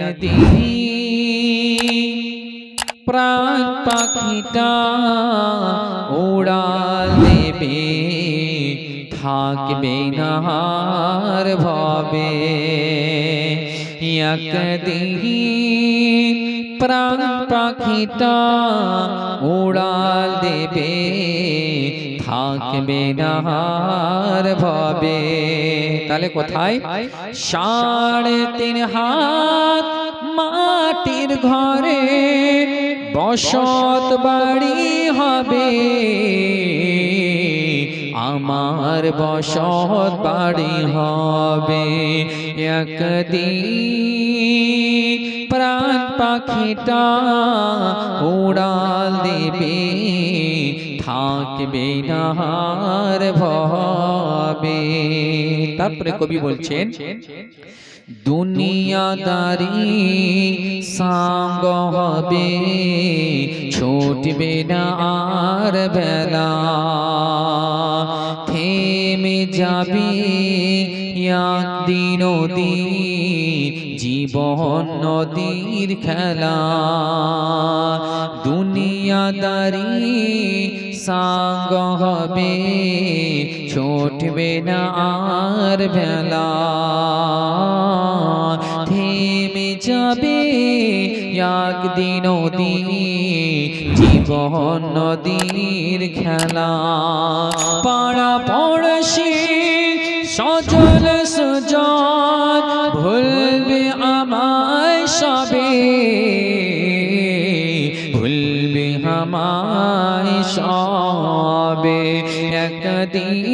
একদিন প্রাণ পাখিটা উড়াল দেবে থাকবে না আর ভবে একদিন প্রাণ পাখিটা উড়াল দেবে থাকবে না আর ভবে তাহলে কোথায়? সাড়ে তিন হাত মাটির ঘরে বসত বাড়ি হবে। আমার বসত বাড়ি হবে। একদিন প্রাণ পাখিটা উড়াল দেবে। থাকবে না আর ভবে। তারপরে কবি বলছেন দুনিয়াদারি সাঙ্গ হবে ছুটবে না আর বেলা। থেমে যাবে একদিন দিন জীবন নদীর খেলা। দুনিয়াদারি সাঙ্গ হবে, ছুটবে না আর বেলা থেমে যাবে একদিন দিন জীবন নদীর খেলা। পাড়া পড়শি, সজল সুজন সবে একদিন।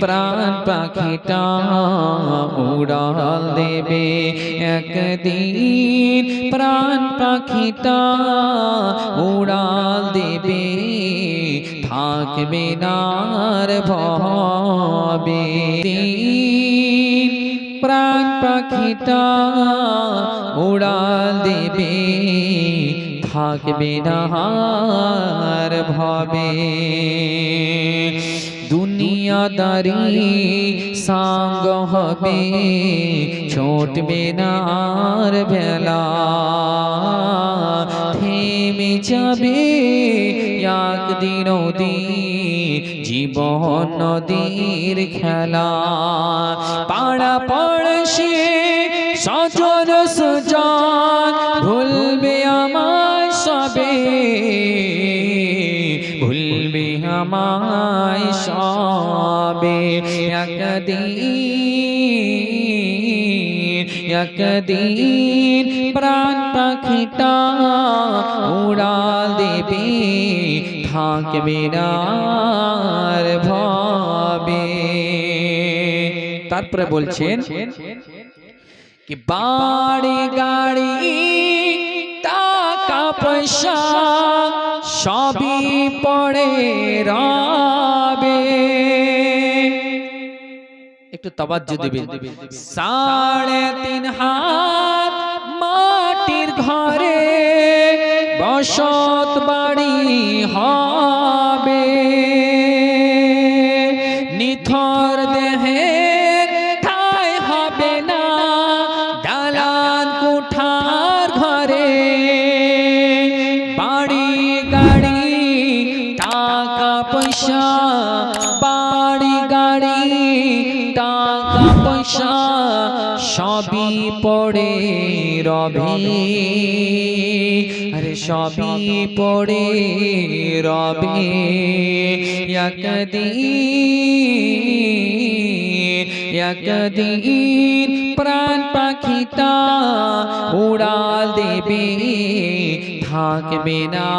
প্রাণ পাখিটা উড়াল দেবে একদিন। প্রাণ পাখিটা উড়াল দেবে। থাকবে নার ভবে। প্রাণ পাখিটা উড়াল দেবে। থাকবে নার ভবে। দুনিয়াদারি সাঙ্গ হবে, ছোটবে নার বেলা। থেমে যাবে একদিন দিন জীবন নদীর খেলা। পাড়া পড়শে সুজন সবে ভুলবে আমায় সবে। একদিন একদিন প্রাণ পাখিটা উড়াল দেবে। থাকবে আর ভবে। তারপরে বলছেন বাড়ি গাড়ি টাকা পয়সা সবই পড়ে রবে। একটু তবাজ্য দেবে সাড়ে তিন হাত মাটির ঘরে বসত বাড়ি হবে। নিথর দেহের পয়সা, বাড়ি গাড়ি, টাকা পয়সা, সবই পড়ে রবে। আরে সবই পড়ে রবে। একদিন প্রাণ পাখিটা উড়াল দেবে, থাকবে না।